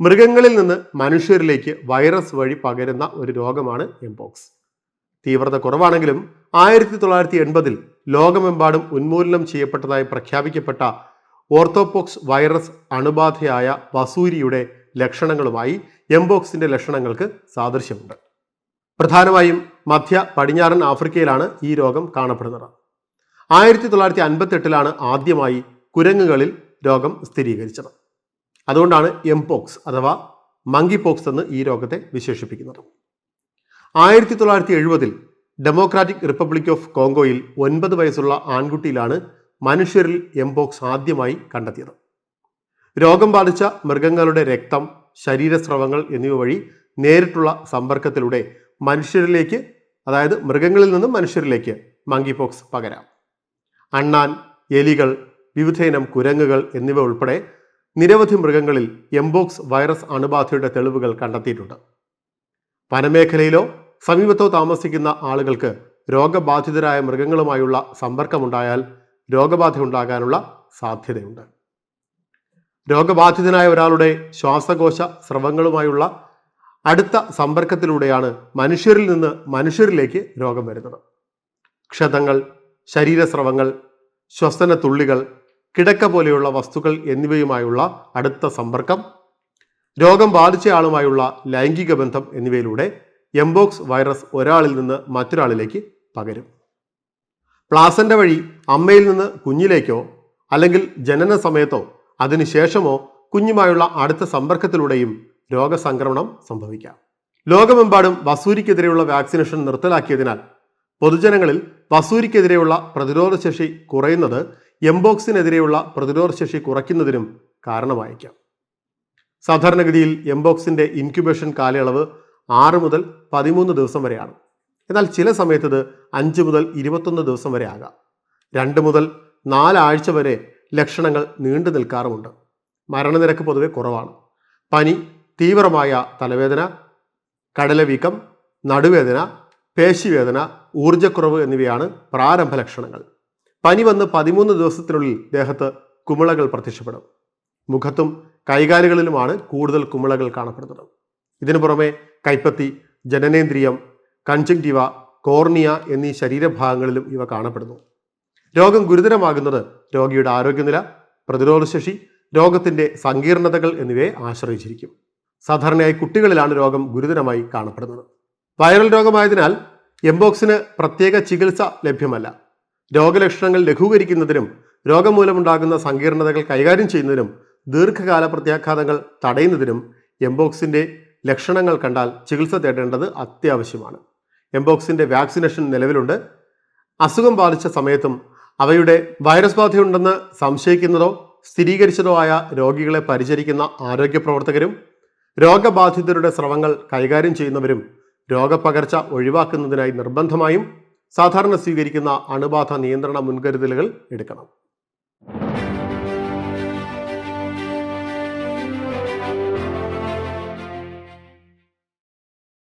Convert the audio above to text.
മൃഗങ്ങളിൽ നിന്ന് മനുഷ്യരിലേക്ക് വൈറസ് വഴി പകരുന്ന ഒരു രോഗമാണ് എംപോക്സ് തീവ്രത കുറവാണെങ്കിലും ആയിരത്തി തൊള്ളായിരത്തി എൺപതിൽ ലോകമെമ്പാടും ഉന്മൂലനം ചെയ്യപ്പെട്ടതായി പ്രഖ്യാപിക്കപ്പെട്ട ഓർത്തോപോക്സ് വൈറസ് അണുബാധയായ വസൂരിയുടെ ലക്ഷണങ്ങളുമായി എംപോക്സിന്റെ ലക്ഷണങ്ങൾക്ക് സാദൃശ്യമുണ്ട്. പ്രധാനമായും മധ്യ പടിഞ്ഞാറൻ ആഫ്രിക്കയിലാണ് ഈ രോഗം കാണപ്പെടുന്നത്. ആയിരത്തി തൊള്ളായിരത്തി അൻപത്തെട്ടിലാണ് ആദ്യമായി കുരങ്ങുകളിൽ രോഗം സ്ഥിരീകരിച്ചത്. അതുകൊണ്ടാണ് എംപോക്സ് അഥവാ മങ്കി പോക്സ് എന്ന് ഈ രോഗത്തെ വിശേഷിപ്പിക്കുന്നത്. ആയിരത്തി തൊള്ളായിരത്തി എഴുപതിൽ ഡെമോക്രാറ്റിക് റിപ്പബ്ലിക് ഓഫ് കോങ്കോയിൽ ഒൻപത് വയസ്സുള്ള ആൺകുട്ടിയിലാണ് മനുഷ്യരിൽ എംപോക്സ് ആദ്യമായി കണ്ടെത്തിയത്. രോഗം ബാധിച്ച മൃഗങ്ങളുടെ രക്തം ശരീരസ്രവങ്ങൾ എന്നിവ വഴി നേരിട്ടുള്ള സമ്പർക്കത്തിലൂടെ മനുഷ്യരിലേക്ക് അതായത് മൃഗങ്ങളിൽ നിന്നും മനുഷ്യരിലേക്ക് മങ്കി പോക്സ് പകരാം. അണ്ണാൻ എലികൾ വിവിധയിനം കുരങ്ങുകൾ എന്നിവ ഉൾപ്പെടെ നിരവധി മൃഗങ്ങളിൽ എംബോക്സ് വൈറസ് അണുബാധയുടെ തെളിവുകൾ കണ്ടെത്തിയിട്ടുണ്ട്. വനമേഖലയിലോ സമീപത്തോ താമസിക്കുന്ന ആളുകൾക്ക് രോഗബാധിതരായ മൃഗങ്ങളുമായുള്ള സമ്പർക്കമുണ്ടായാൽ രോഗബാധ ഉണ്ടാകാനുള്ള സാധ്യതയുണ്ട്. രോഗബാധിതനായ ഒരാളുടെ ശ്വാസകോശ സ്രവങ്ങളുമായുള്ള അടുത്ത സമ്പർക്കത്തിലൂടെയാണ് മനുഷ്യരിൽ നിന്ന് മനുഷ്യരിലേക്ക് രോഗം വരുന്നത്. ക്ഷതങ്ങൾ ശരീരസ്രവങ്ങൾ ശ്വസന തുള്ളികൾ കിടക്ക പോലെയുള്ള വസ്തുക്കൾ എന്നിവയുമായുള്ള അടുത്ത സമ്പർക്കം രോഗം ബാധിച്ചയാളുമായുള്ള ലൈംഗിക ബന്ധം എന്നിവയിലൂടെ എംബോക്സ് വൈറസ് ഒരാളിൽ നിന്ന് മറ്റൊരാളിലേക്ക് പകരും. പ്ലാസന്റെ വഴി അമ്മയിൽ നിന്ന് കുഞ്ഞിലേക്കോ അല്ലെങ്കിൽ ജനന സമയത്തോ അതിനുശേഷമോ കുഞ്ഞുമായുള്ള അടുത്ത സമ്പർക്കത്തിലൂടെയും രോഗസംക്രമണം സംഭവിക്കാം. ലോകമെമ്പാടും വസൂരിക്കെതിരെയുള്ള വാക്സിനേഷൻ നിർത്തലാക്കിയതിനാൽ പൊതുജനങ്ങളിൽ വസൂരിക്കെതിരെയുള്ള പ്രതിരോധശേഷി കുറയുന്നത് എംബോക്സിനെതിരെയുള്ള പ്രതിരോധ ശേഷി കുറയ്ക്കുന്നതിനും കാരണമായേക്കാം. സാധാരണഗതിയിൽ എംബോക്സിന്റെ ഇൻക്യുബേഷൻ കാലയളവ് ആറ് മുതൽ പതിമൂന്ന് ദിവസം വരെയാണ്. എന്നാൽ ചില സമയത്തത് അഞ്ച് മുതൽ ഇരുപത്തൊന്ന് ദിവസം വരെ ആകാം. രണ്ട് മുതൽ നാലാഴ്ച വരെ ലക്ഷണങ്ങൾ നീണ്ടു നിൽക്കാറുമുണ്ട്. മരണനിരക്ക് പൊതുവെ കുറവാണ്. പനി തീവ്രമായ തലവേദന കടലവീക്കം നടുവേദന പേശിവേദന ഊർജക്കുറവ് എന്നിവയാണ് പ്രാരംഭ ലക്ഷണങ്ങൾ. പനി വന്ന് പതിമൂന്ന് ദിവസത്തിനുള്ളിൽ ദേഹത്ത് കുമിളകൾ പ്രത്യക്ഷപ്പെടും. മുഖത്തും കൈകാലുകളിലുമാണ് കൂടുതൽ കുമിളകൾ കാണപ്പെടുന്നത്. ഇതിനു പുറമെ കൈപ്പത്തി ജനനേന്ദ്രിയം കൺജങ്ക്റ്റീവ കോർണിയ എന്നീ ശരീരഭാഗങ്ങളിലും ഇവ കാണപ്പെടുന്നു. രോഗം ഗുരുതരമാകുന്നത് രോഗിയുടെ ആരോഗ്യനില പ്രതിരോധശേഷി രോഗത്തിന്റെ സങ്കീർണതകൾ എന്നിവയെ ആശ്രയിച്ചിരിക്കും. സാധാരണയായി കുട്ടികളിലാണ് രോഗം ഗുരുതരമായി കാണപ്പെടുന്നത്. വൈറൽ രോഗമായതിനാൽ എംബോക്സിന് പ്രത്യേക ചികിത്സ ലഭ്യമല്ല. രോഗലക്ഷണങ്ങൾ ലഘൂകരിക്കുന്നതിനും രോഗമൂലമുണ്ടാകുന്ന സങ്കീർണതകൾ കൈകാര്യം ചെയ്യുന്നതിനും ദീർഘകാല പ്രത്യാഘാതങ്ങൾ തടയുന്നതിനും എംബോക്സിന്റെ ലക്ഷണങ്ങൾ കണ്ടാൽ ചികിത്സ തേടേണ്ടത് അത്യാവശ്യമാണ്. എംബോക്സിന്റെ വാക്സിനേഷൻ നിലവിലുണ്ട്. അസുഖം ബാധിച്ച സമയത്തും അവയുടെ വൈറസ് ബാധയുണ്ടെന്ന് സംശയിക്കുന്നതോ സ്ഥിരീകരിച്ചതോ ആയ രോഗികളെ പരിചരിക്കുന്ന ആരോഗ്യ പ്രവർത്തകരും രോഗബാധിതരുടെ സ്രവങ്ങൾ കൈകാര്യം ചെയ്യുന്നവരും രോഗപകർച്ച ഒഴിവാക്കുന്നതിനായി നിർബന്ധമായും സാധാരണ സ്വീകരിക്കുന്ന അണുബാധ നിയന്ത്രണ മുൻകരുതലുകൾ എടുക്കണം.